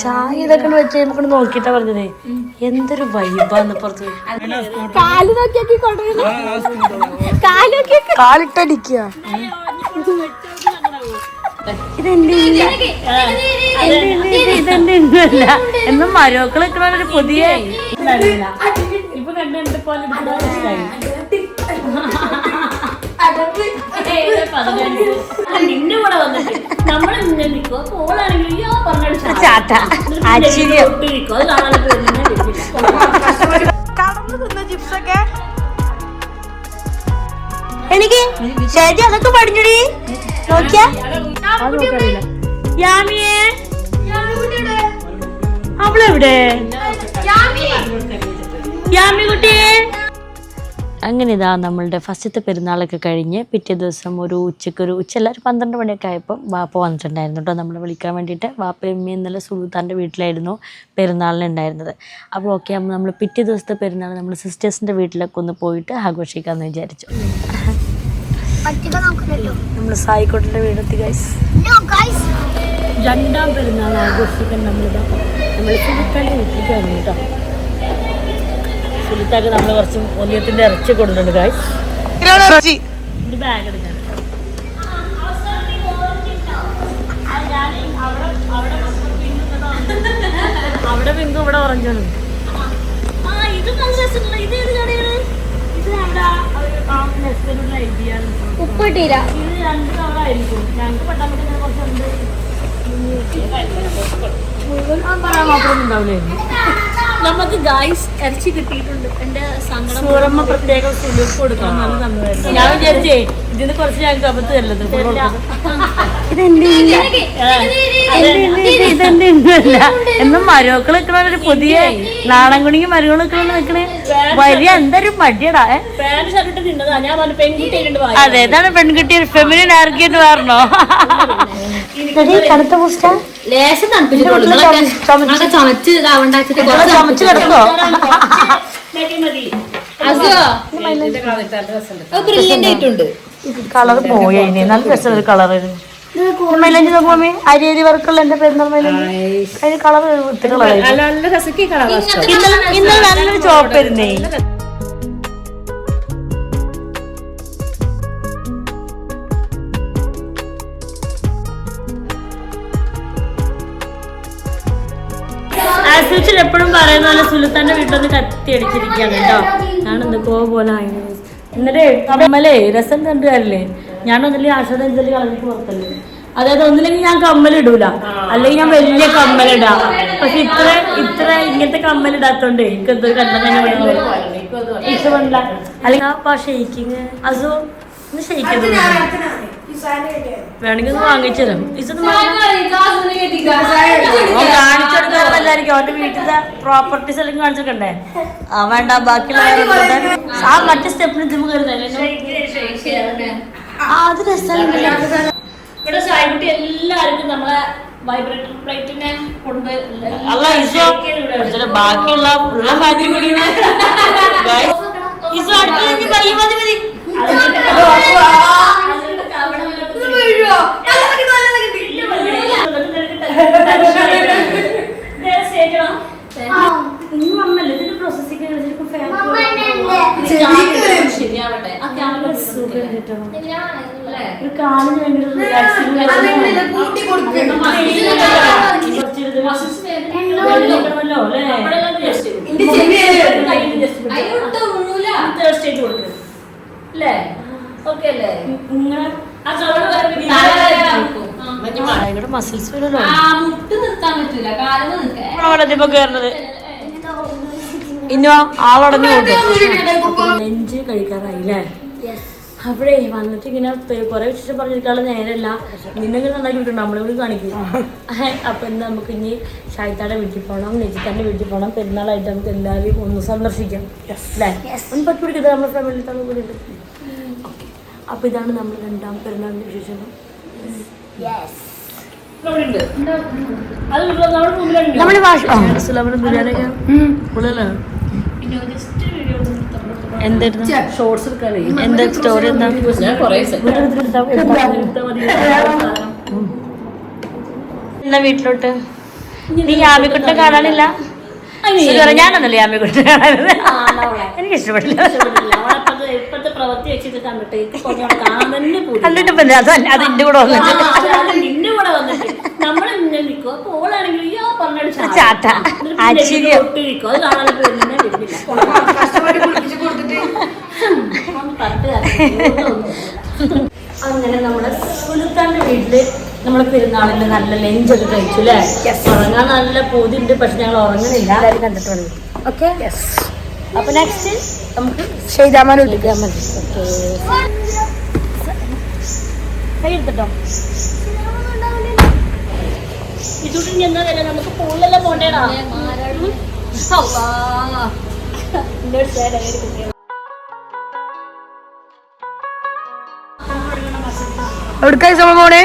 ചായ ഇതൊക്കെ വെച്ച് നമുക്ക് നോക്കിട്ടാ പറഞ്ഞത്. എന്തൊരു വൈബാന്ന് പുറത്ത്. കാൽ നോക്കിയാക്കി കൊണ്ടുവരുന്നു. കാലിട്ടടിക്കുക. ഇതെന്റെ ഇതെന്റെ ഇന്നല്ല എന്നും മരുമക്കൾ നിൽക്കണ ഒരു പുതിയ ഇപ്പൊ കണ്ട നിന്റെ കൂടെ വന്നിട്ട് നമ്മളെ മുന്നിൽ നിൽക്കുക ഓളാണെങ്കിൽ അയ്യോ പറഞ്ഞു ചാട്ട തിന്ന ചിപ്സൊക്കെ. എനിക്ക്? ശരി അതൊക്കെ പഠിഞ്ഞടി നോക്കിയാ? യാമിയെ അവളെവിടെ? യാമി. കുട്ടിയെ അങ്ങനെ ഇതാ നമ്മളുടെ ഫസ്റ്റത്തെ പെരുന്നാളൊക്കെ കഴിഞ്ഞ് പിറ്റേ ദിവസം ഒരു ഉച്ചയ്ക്ക് ഒരു ഉച്ചല്ല ഒരു പന്ത്രണ്ട് മണിയൊക്കെ ആയപ്പോൾ വാപ്പ വന്നിട്ടുണ്ടായിരുന്നു കേട്ടോ നമ്മളെ വിളിക്കാൻ വേണ്ടിയിട്ട്. വാപ്പയും അമ്മയും ഇന്നലെ സുൽത്താന്റെ വീട്ടിലായിരുന്നു പെരുന്നാളിനുണ്ടായിരുന്നത് അപ്പോൾ ഓക്കെ അപ്പോൾ നമ്മൾ പിറ്റേ ദിവസത്തെ പെരുന്നാൾ നമ്മൾ സിസ്റ്റേഴ്സിന്റെ വീട്ടിലൊക്കെ ഒന്ന് പോയിട്ട് ആഘോഷിക്കാമെന്ന് വിചാരിച്ചു. നമ്മൾ സായിക്കോട്ടിന്റെ വീടെത്തി ഗൈസ് രണ്ടാം പെരുന്നാൾ ആഘോഷിക്കാൻ നമ്മളിതാ നമ്മൾ സുലിത്താന്റെ വീട്ടിലേക്ക് വന്നു കേട്ടോ. സുലിത്താക്ക് നമ്മൾ കുറച്ച് ഒന്നിയത്തിന്റെ ഇറച്ചി കൊണ്ടുണ്ട് ഗൈസ് ഒരു ബാഗ് എടുക്കാൻ അവിടെ പിങ്കും ഇവിടെ ഓറഞ്ചാണ് ആ ഇത് രണ്ട് തവണ ആയിരിക്കും. ഞങ്ങൾക്ക് പെട്ടെന്ന് ഇങ്ങനെ പറയാൻ മാത്രമൊന്നും ഉണ്ടാവില്ലായിരുന്നു നമുക്ക് ഗായ്സ് ഇറച്ചി കിട്ടിയിട്ടുണ്ട്. എന്റെ സങ്കടം സൂറമ്മ പ്രത്യേക സുലുക്ക് കൊടുക്കണം നല്ല ഞാൻ വിചാരിച്ചേ ഇതിന് കുറച്ച് ഞങ്ങൾക്ക് അബദ്ധം തരല്ലത് ഇതെന്റെ ഇന്നല്ല എന്നും മരുമക്കൾ നിൽക്കണ ഒരു പുതിയ നാടൻ കുണിക്ക് മരുമകൾ നിൽക്കണ നിൽക്കണേ വലിയ എന്തൊരു മടിയടാ? അതെ ഇതാണ് പെൺകുട്ടി ഒരു ഫെമിനിൻ ആർഗ്യുമെന്റ് പറഞ്ഞോ? കടുത്ത പുസ്ത ലേശം തണുപ്പിച്ചിട്ടുള്ളൂ നിങ്ങളൊക്കെ ചമച്ച് ഇതാവണ്ടാച്ചിട്ട് ചമച്ച് കിടക്കോ ബ്രില്യന്റ് ആയിട്ടുണ്ട്. കളർ പോയി നല്ല രസമുള്ള കളർ മൈലഞ്ചി നോക്കുമ്പോ അരി അരി വർക്കുള്ള എന്റെ പെരുന്നാൾ മൈലഞ്ചി? അതിന് കളർ ഒത്തിരി കളർ ഇന്നലെ നല്ലൊരു ചോപ്പായിരുന്നേ യൂഷ്വൽ എപ്പോഴും പറയുന്ന പോലെ സുൽത്താന്റെ വീട്ടിലൊന്ന് കത്തി അടിച്ചിരിക്കുകയാണ് കേട്ടോ. ഞാൻ എന്തൊക്കെയോ പോലെ ആയിരുന്നു എന്നിട്ട് കമ്മലേ രസം കണ്ടുകാരില്ലേ ഞാൻ ഒന്നില്ലെങ്കിൽ ആശ്രദം എന്തെങ്കിലും കളഞ്ഞിട്ട് പുറത്തല്ലേ അതായത് ഒന്നില്ലെങ്കിൽ ഞാൻ കമ്മലിടൂല. അല്ലെങ്കിൽ ഞാൻ വലിയ കമ്മലിടാം. പക്ഷെ ഇത്ര ഇത്ര ഇങ്ങനത്തെ കമ്മലിടാത്തോണ്ട് എനിക്ക് എന്തോ കണ്ടം തന്നെ ഇഷ്ടമല്ല അല്ലെങ്കിൽ ആ ഷെയ്ക്കിങ് അസു ഒന്ന് ഷെയ്ക്ക് വേണമെങ്കിൽ ഒന്ന് വാങ്ങിച്ചു തരാം. ഇതൊന്ന് കാണിച്ചു കൊടുക്കാൻ എല്ലാവർക്കും അവന്റെ വീട്ടിലെ പ്രോപ്പർട്ടീസ് എല്ലാം കാണിച്ചിട്ടുണ്ടേ ആ വേണ്ട ബാക്കിയുള്ള? ആ മറ്റേ സ്റ്റെപ്പിന് ജിമ്മ് കയറുന്നല്ലേ ആ അത് രസമുണ്ടല്ലോ ഇവിടെ സായിക്കുട്ടി എല്ലാവർക്കും നമ്മളെ വൈബ്രേറ്റർ പ്ലേറ്റിനെ കൊണ്ട് അല്ല ഇസോ ഇതിൽ ബാക്കിയുള്ള ഉള്ള മാതിരി കൂടി ഇസോ അടുത്ത മതി മതി മതി ഇന്ന് വന്നല്ലേ ഇതിന്റെ പ്രോസസ്സിംഗ് ശരിയാവട്ടെ ആ ക്യാമറ ഒരു കാലിന് ഭയങ്കര റിലാക്സിംഗ് ല്ലോ അല്ലേ? അല്ലേ? ഓക്കെ അല്ലേ? ഇങ്ങനെ ആ ചോറ് ഇവിടെ മസിൽസ് വീടല്ലോ മുട്ട് നിർത്താൻ പറ്റൂല. കാലിന് നിൽക്കേ ഇതിപ്പോ കേറുന്നത് ഇന്നോ ആളടഞ്ഞു ലഞ്ച് കഴിക്കാറായില്ലേ? അപ്പോഴേ വന്നിട്ട് ഇങ്ങനെ കുറെ വിശേഷം പറഞ്ഞിട്ടുള്ള നേരമല്ല നിന്നെങ്കിലും നന്നാക്കി വിട്ടുണ്ട് നമ്മളെ കൂടി കാണിക്കും. അപ്പൊ എന്താ നമുക്ക് ഇനി ഷായിത്താടെ വീട്ടിൽ പോകണം നെജിത്താന്റെ വീട്ടിൽ പോകണം പെരുന്നാളായിട്ട് നമുക്ക് എല്ലാവരെയും ഒന്ന് സന്ദർശിക്കാം. അല്ലേ? ഒന്ന് പറ്റി പിടിക്കുന്നത് നമ്മുടെ ഫാമിലി തന്നെ കൂടി? ഉണ്ട് അപ്പൊ ഇതാണ് നമ്മൾ രണ്ടാം പെരുന്നാളിന്റെ വിശേഷം. അത് നമ്മുടെ മുമ്പിലുണ്ട് നമ്മുടെ ഭാഷ നമ്മുടെ ബിരിയാണിയൊക്കെ. കൂടുതലാണ് എന്തായിരുന്നു? ഷോർട്സ് എന്താ സ്റ്റോറി എന്താ? ഞാൻ കുറേ എന്നാ വീട്ടിലോട്ട്? നീ യാമിക്കുട്ടിനെ കാണാനില്ല? ഞാനൊന്നല്ലേ യാമിക്കുട്ടിനെ കാണാനില്ല. എനിക്ക് ഇഷ്ടപ്പെട്ടില്ല അത് കൂടെ വന്നിട്ട്. നിൽക്കും അപ്പൊ ഓളാണെങ്കിൽ അയ്യോ പറഞ്ഞിട്ട് ചാട്ട. ഒട്ടിരിക്കും. അത് കാണാനൊക്കെ വരുന്നേ വരുന്നില്ല. അങ്ങനെ നമ്മുടെ സുൽത്താന്റെ വീട്ടിൽ നമ്മൾ പെരുന്നാളിന് നല്ല ലഞ്ചൊക്കെ കഴിച്ചു അല്ലേ? ഉറങ്ങാൻ നല്ല പൂതിണ്ട് പക്ഷെ ഞങ്ങൾ ഉറങ്ങണില്ല കണ്ടിട്ട് വന്നു ഓക്കെ അപ്പൊ നെക്സ്റ്റ് നമുക്ക് ചെയ്താൽ മതി കൈ എടുത്തിട്ടോ? എന്താ വരാ നമുക്ക് പൂളിലെല്ലാം പോണ്ടേടാ? എവിടേക്കായി സമയം പോണേ?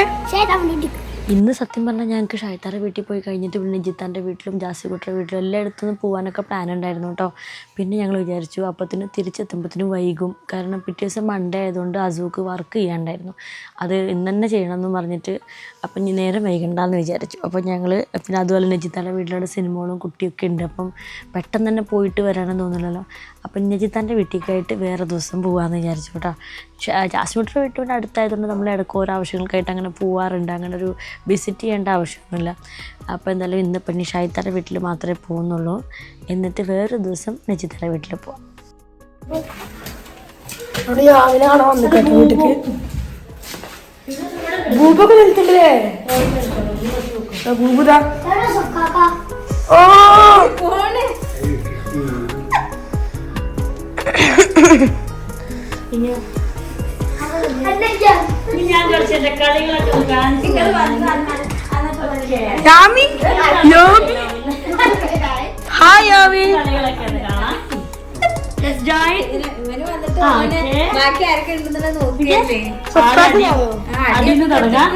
ഇന്ന് സത്യം പറഞ്ഞാൽ ഞങ്ങൾക്ക് ഷൈത്താറെ വീട്ടിൽ പോയി കഴിഞ്ഞിട്ട് പിന്നെ ജിത്താന്റെ വീട്ടിലും ജാസിക്കുട്ടിയുടെ വീട്ടിലും എല്ലായിടത്തുനിന്ന് പോകാനൊക്കെ പ്ലാൻ ഉണ്ടായിരുന്നു കേട്ടോ പിന്നെ ഞങ്ങൾ വിചാരിച്ചു അപ്പത്തിന് തിരിച്ചെത്തുമ്പോഴത്തേനും വൈകും. കാരണം പിറ്റേ ദിവസം മൺഡേ ആയതുകൊണ്ട് അസൂക്ക് വർക്ക് ചെയ്യാണ്ടായിരുന്നു. അത് ഇന്ന് തന്നെ ചെയ്യണമെന്ന് പറഞ്ഞിട്ട് അപ്പം ഇനി നേരം വൈകണ്ടെന്ന് വിചാരിച്ചു. അപ്പോൾ ഞങ്ങൾ പിന്നെ അതുപോലെ തന്നെ ജിത്താന്റെ വീട്ടിലുള്ള സിനിമകളും കുട്ടിയൊക്കെ ഉണ്ട്. അപ്പം പെട്ടെന്ന് തന്നെ പോയിട്ട് വരാനെന്ന് തോന്നില്ലല്ലോ അപ്പം നജിത്താന്റെ വീട്ടിലേക്കായിട്ട് വേറെ ദിവസം പോകാമെന്ന് വിചാരിച്ചു കേട്ടോ. ജാസ്മിന്റെ വീട്ടിന്റെ അടുത്തായതുകൊണ്ട് നമ്മൾ ഇടയ്ക്ക് ഓരോ ആവശ്യങ്ങൾക്കായിട്ട് അങ്ങനെ പോവാറുണ്ട്. അങ്ങനെ ഒരു വിസിറ്റ് ചെയ്യേണ്ട ആവശ്യമൊന്നുമില്ല. അപ്പോൾ എന്തായാലും ഇന്ന് പെണ്ണി ഷായിത്താരുടെ വീട്ടിൽ മാത്രമേ പോകുന്നുള്ളൂ. എന്നിട്ട് വേറൊരു ദിവസം നജിത്താരുടെ വീട്ടിൽ പോവാം. രാവിലെ വന്നിട്ട് ഭൂപൊക്കെ ഭൂപുതാ. ഓ! ഹായ് കാണാം ബാക്കി ആരൊക്കെ ഉണ്ടെന്നുള്ള നോക്കിയല്ലേ അതിന്ന് തുടങ്ങാം.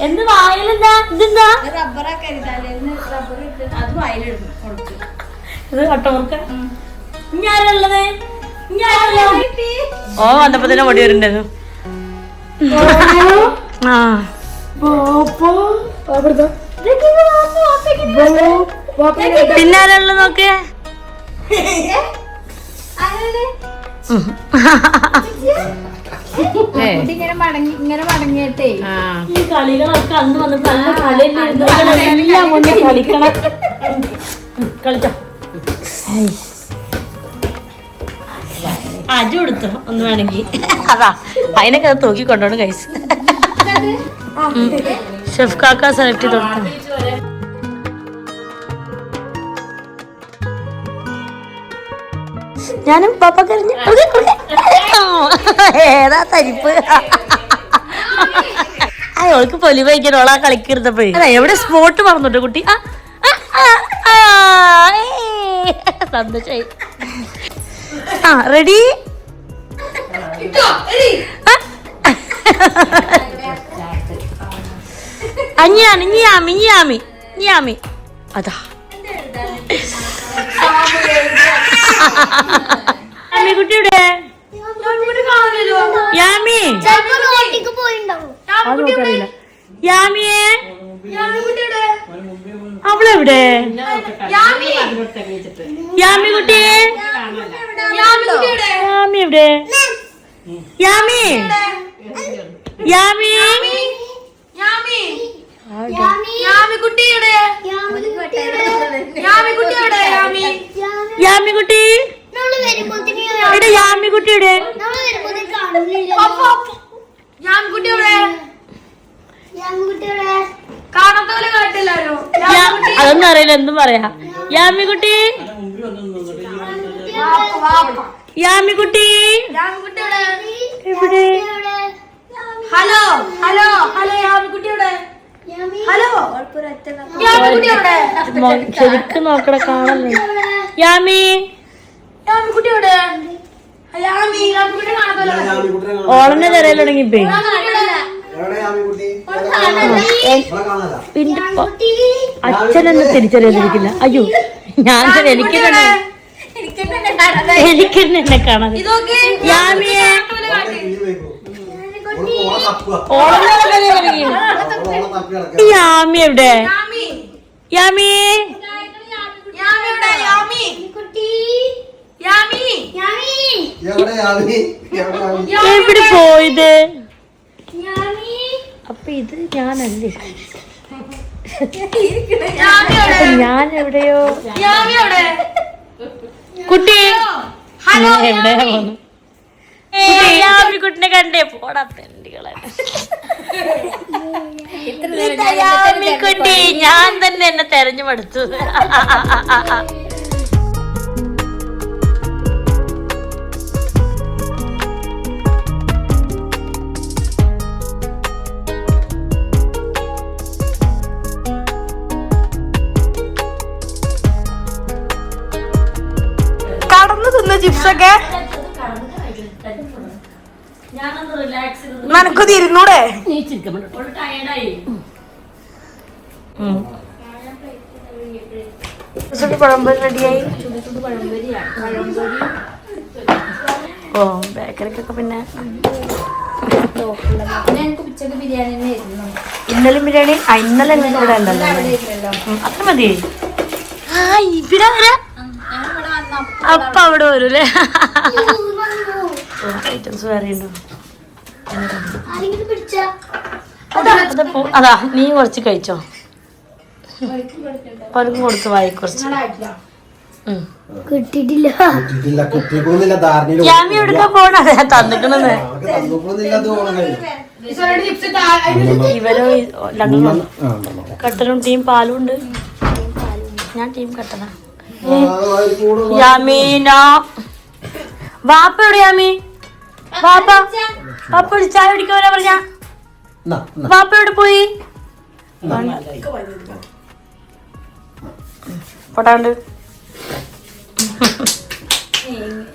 എന്ത് വായലെന്താ? ഇതെന്താ? റബ്ബറൊക്കെ അത് കൊടുത്തു ഇത് കട്ടമുറുക്ക ഞാനുള്ളത് ഓ വന്നപ്പോ തന്നെ ഓടി വരുന്നുണ്ടായിരുന്നു ആ. പിന്നെ നോക്കേ? ഇങ്ങനെ മടങ്ങി ഇങ്ങനെ മടങ്ങിയിട്ടേ. ഈ കളികളൊക്കെ അന്ന് വന്നപ്പോ നല്ല കളിയല്ലായിരുന്നു എല്ലാം ഒന്ന് കളിക്കണം. കളിച്ചോ? അജു എടുത്തോ ഒന്ന് വേണമെങ്കിൽ. അതാ അതിനൊക്കെ അത് തൂക്കി കൊണ്ടോണം കൈസ് ഷെഫ് കാക്ക സെലക്ട് ചെയ്ത് കൊടുക്കണം ഞാനും പപ്പ കറിഞ്ഞു ഏതാ തരിപ്പ്? ആ ഓൾക്ക് പൊലി വൈകി ഓളാ കളിക്കിരുന്നപ്പോഴേ. അല്ല എവിടെ സ്പോട്ട് മറന്നുണ്ട് കുട്ടി? ആ, റെഡി അഞ്ഞാമി ഇഞ്ഞിയാമി ഇഞ്ഞിയാമി ഇഞ്ഞിയാമി അതാ. കുട്ടിയുടെ യാമിയെ? അവളെവിടെ? യാമി. കുട്ടി. യാമി എവിടെ? യാമി യാമി. യാമി. കുട്ടി എവിടെ? യാമി കുട്ടിയുടെ അതൊന്നും അറിയില്ല എന്തും പറയാ. യാമി കുട്ടി യാമി കുട്ടി എവിടെ? Hello hello hello Yami hello. യാമിക്കുട്ടിയുടെ മോ- ശരിക്കും നോക്കട കാണല്ലേ? യാമി. യാമിക്കുട്ടി കാണാത്തല്ലോ ഓളന്നെ തിരയിൽ പിന്നെ അച്ഛനെന്നെ തിരിച്ചറിയാതിരിക്കില്ല അയ്യോ ഞാൻ എനിക്ക് തന്നെ എനിക്ക് എന്നെ കാണാൻ യാമിയെ. യാമി എവിടെ? യാമി. എവിടെ പോയത്? അപ്പൊ ഇത് ഞാനല്ലേ? ഞാൻ എവിടെയോ കുട്ടി. എവിടെയാ കുട്ടിനെ കണ്ടേ. പോടാ കുട്ടി ഞാൻ തന്നെ എന്നെ തെരഞ്ഞു മടുത്തു ഒക്കെ നനക്കൊതി ഇരുന്നൂടെ? പഴംപൊരി റെഡിയായി. ഓ ബേക്കറിക്കൊക്കെ പിന്നെ. ഇന്നലെ ബിരിയാണി ഇന്നലെ ഇവിടെ ഉണ്ടല്ലോ. അത്ര മതി ആ ഇവിടെ വരാ. അപ്പ അവിടെ വരൂലേ ഐറ്റംസ് വേറെ ഉണ്ടോ? അതാ നീ കുറച്ച് കഴിച്ചോ. പലർക്കും കൊടുത്ത് വായി കുറച്ച്. എവിടുക്കാ തന്നിക്കണെന്ന് ഇവരോ രണ്ടെണ്ണം. കട്ടനും ടീം പാലും ഉണ്ട്. ഞാൻ ടീം കട്ടന. യാമീന. വാപ്പ എവിടെ യാമി? വാപ്പ? വാപ്പ ഒരു ചായ കുടിക്കാൻ പറഞ്ഞ. വാപ്പ എവിടെ പോയി? പൊട്ടാണ്ട്.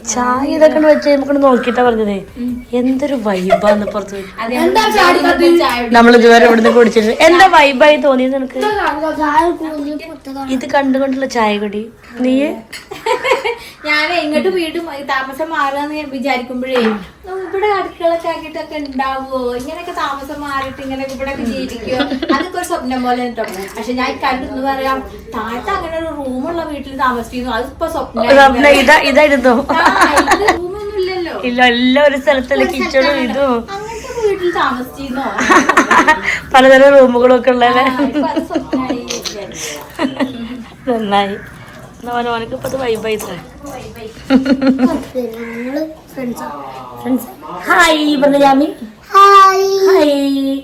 ചായ ഇതൊക്കെ വെച്ച് നമുക്ക് നോക്കിട്ടാ പറഞ്ഞതേ. എന്തൊരു വൈബാന്ന് പുറത്ത് നമ്മൾ ഇതുവരെ ഇവിടുന്ന് കുടിച്ചിട്ട് എന്താ വൈബായി തോന്നിയത് നിനക്ക്? ഇത് കണ്ടുകൊണ്ടുള്ള ചായ കുടി നീ ഞാൻ എങ്ങോട്ട് വീണ്ടും താമസം മാറുക ഞാൻ വിചാരിക്കുമ്പോഴേ ഇവിടെ അടുക്കളൊക്കെ ആക്കിയിട്ടൊക്കെ ഉണ്ടാവുമോ ഇങ്ങനെയൊക്കെ താമസം മാറിയിട്ട് ഇങ്ങനെ ഇവിടെ ജീവിക്കുമോ അതൊക്കെ ഒരു സ്വപ്നം പോലെ പക്ഷെ ഞാൻ കണ്ടെന്ന് പറയാം താഴത്തെ അങ്ങനെ ഒരു റൂമുള്ള വീട്ടിൽ താമസിക്കുന്നു. അതിപ്പോ സ്വപ്നം സ്വപ്ന. ഇതാ ഇതായിരുന്നു. റൂമൊന്നും ഇല്ലല്ലോ. ഇല്ല എല്ലാ ഒരു സ്ഥലത്തല്ലേ കിച്ചണും ഇതും. അങ്ങനത്തെ വീട്ടിൽ താമസിച്ചിരുന്നോ? പലതരം റൂമുകളൊക്കെ ഉള്ളതല്ലേ. നന്നായി. ഇപ്പൊ വൈബായി ഹായ് പറഞ്ഞാമി ഹായ്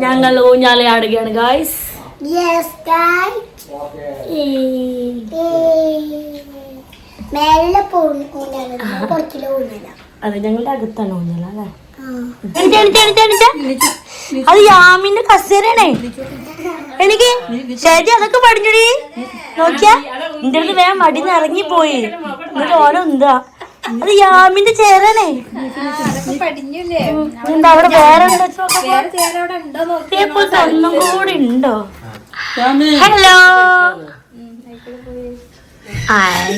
ഞങ്ങൾ ഊഞ്ഞാലെ ആടുകയാണ് ഗായ്സ് മേലെ പോകുന്ന കുറച്ചിലോ ഊന്നല അത് ഞങ്ങളുടെ അകത്താണ് ഊഞ്ഞാല അല്ലേ? അത് യാമിന്റെ കസേരയാണേ. എനിക്ക് ചേച്ചി അതൊക്കെ പഠിഞ്ഞടി. നോക്കിയാ എന്റെ അടുത്ത് വേഗം മടിന്ന് ഇറങ്ങിപ്പോയി എന്നിട്ട് ഓരോ എന്താ അത് യാമിന്റെ ചേരാണേ എന്താ അവിടെ വേറെ എന്താ വെച്ച് വേറെ ചേരാ അവിടെ ഉണ്ടോ? നോക്കി ഇതേപോലത്തെ ഒന്നും കൂടി ഉണ്ടോ ഹലോ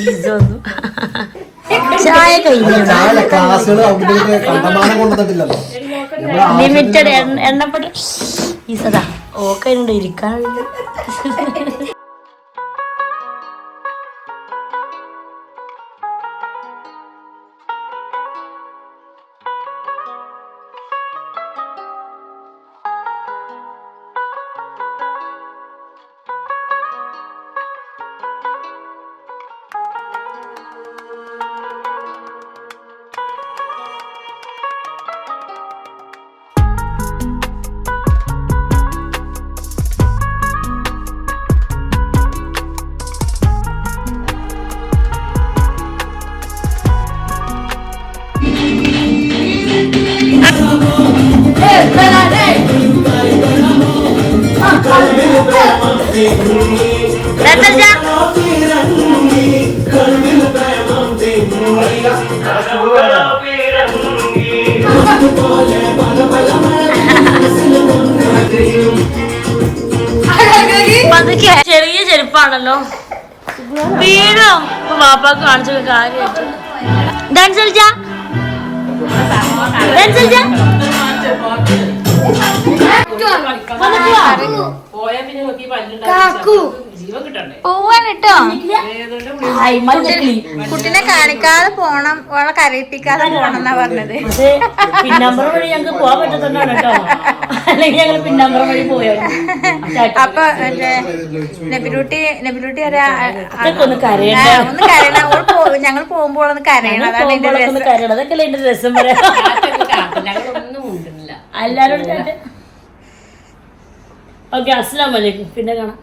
ഇതൊന്നും. ചായ ലിമിറ്റഡ് എണ്ണപ്പെട്ട ഈ സദാ ഓക്കെ ഇരിക്കാനുണ്ട്. വീണോ. കേട്ടോ ഹായ് മഞ്ഞക്കിളി കുട്ടിനെ കാണിക്കാതെ പോണം ഓളെ കരയിപ്പിക്കാതെ പോണം എന്നാ പറഞ്ഞത്. വഴി പോകാൻ പറ്റത്തോണ്ടാണ് കേട്ടോ. അല്ലെങ്കിൽ ഞങ്ങൾ പിന്നാമ്പറം വഴി പോയായിരുന്നു അപ്പൊ നബിലൂട്ടി നബിലൂട്ടി ഒന്ന് കരയണ്ട ഒന്ന് കരയണം. ഞങ്ങൾ പോകുമ്പോൾ ഒന്ന് കരയണം. അതാണ് എന്റെ കരയണം. അതൊക്കെ എന്റെ രസം പറയാം? എല്ലാരോടും ഓക്കെ അസ്സലാം വലൈക്കും പിന്നെ കാണാം.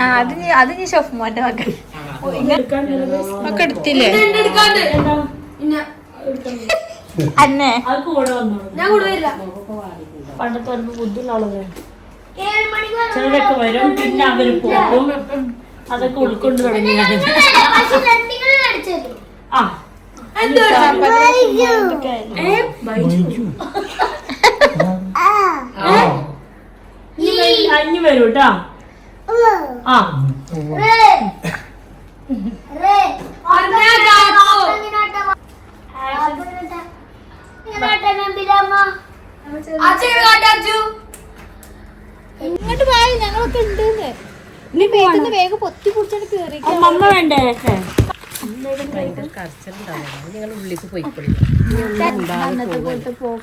ആ അത് അത് നീ ഷോഫ് മോന്റെ മക്കൾ ഒക്കെ എടുത്തില്ലേ? അന്നെ. ഞാൻ കൂടെ വരില്ല. പണ്ടത്തെ വരുമ്പോ ബുദ്ധിയുള്ള ആളുകൾ ചിലരൊക്കെ വരും പിന്നെ അവർ പോകും. അതൊക്കെ ഉൾക്കൊണ്ട് തുടങ്ങി ഞാൻ. ആ. അഞ്ഞു വരൂ കേട്ടാ ആ. ഇങ്ങോട്ട് പോയ ഞങ്ങളൊക്കെ ഉണ്ട് ഇനി വീട്ടിൽ വേഗം പൊത്തി പിടിച്ചിട്ട് കേറി മമ്മ വേണ്ടേ?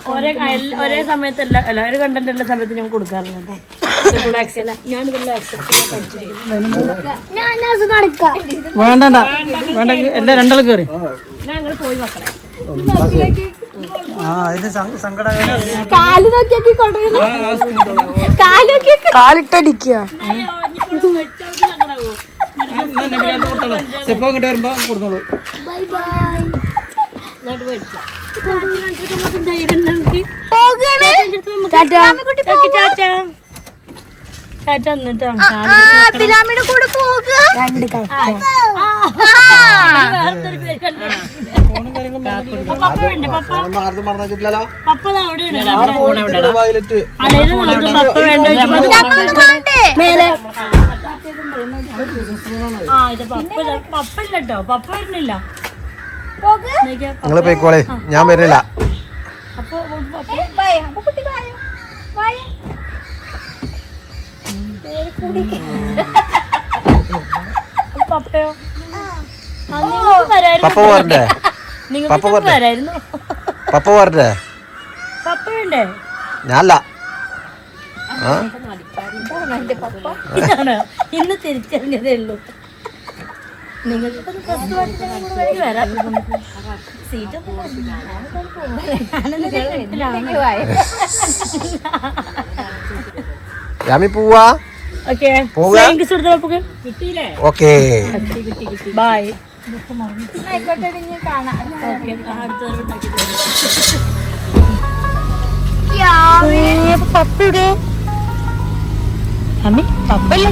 ഒരേ സമയത്ത് ഒരേ സമയത്തല്ല അല്ല ഒരു കണ്ടന്റ് എല്ലാ സമയത്ത് ഞാൻ കൊടുക്കാറുണ്ട് വേണ്ട വേണ്ട എല്ലാം രണ്ടാൾ കയറി ഞങ്ങൾ പോയി മക്കളെ കാൽ നോക്കിയാക്കി കൊണ്ടുവരുന്നു. കാലിട്ടടിക്കുക. ചെപ്പം വരുമ്പോ കൊടുത്തോളൂ. കൂടെ പോകുക പപ്പ വേണ്ടേ പപ്പ ആർക്കും പറഞ്ഞിട്ടില്ലല്ലോ പപ്പ ദാ അവിടെയുണ്ട് വയലറ്റ്. അതായത് നമുക്ക് പപ്പ വേണ്ട ആ ഇത് പപ്പ ഇതാ. പപ്പ ഇല്ല പപ്പ വരുന്നില്ല. നോക്കിയേ, പപ്പ- നിങ്ങൾ പോയിക്കോളെ. ഞാൻ വരുന്നില്ല അപ്പൊ പപ്പ കുട്ടി വായോ. വായോ. പപ്പയോ? പപ്പ പോരണ്ടേ പപ്പ പപ്പ പോരട്ടെ പപ്പ വേണ്ടേ? ഞാനല്ല. ഇന്ന് തിരിച്ചറിഞ്ഞതേ ഉള്ളൂ. രാമി പോവാ? ഓക്കെ ഓക്കേ ബൈ ആയിക്കോട്ടെ ഇനി കാണാം. പപ്പയുടെ അമ്മി പപ്പല്ലോ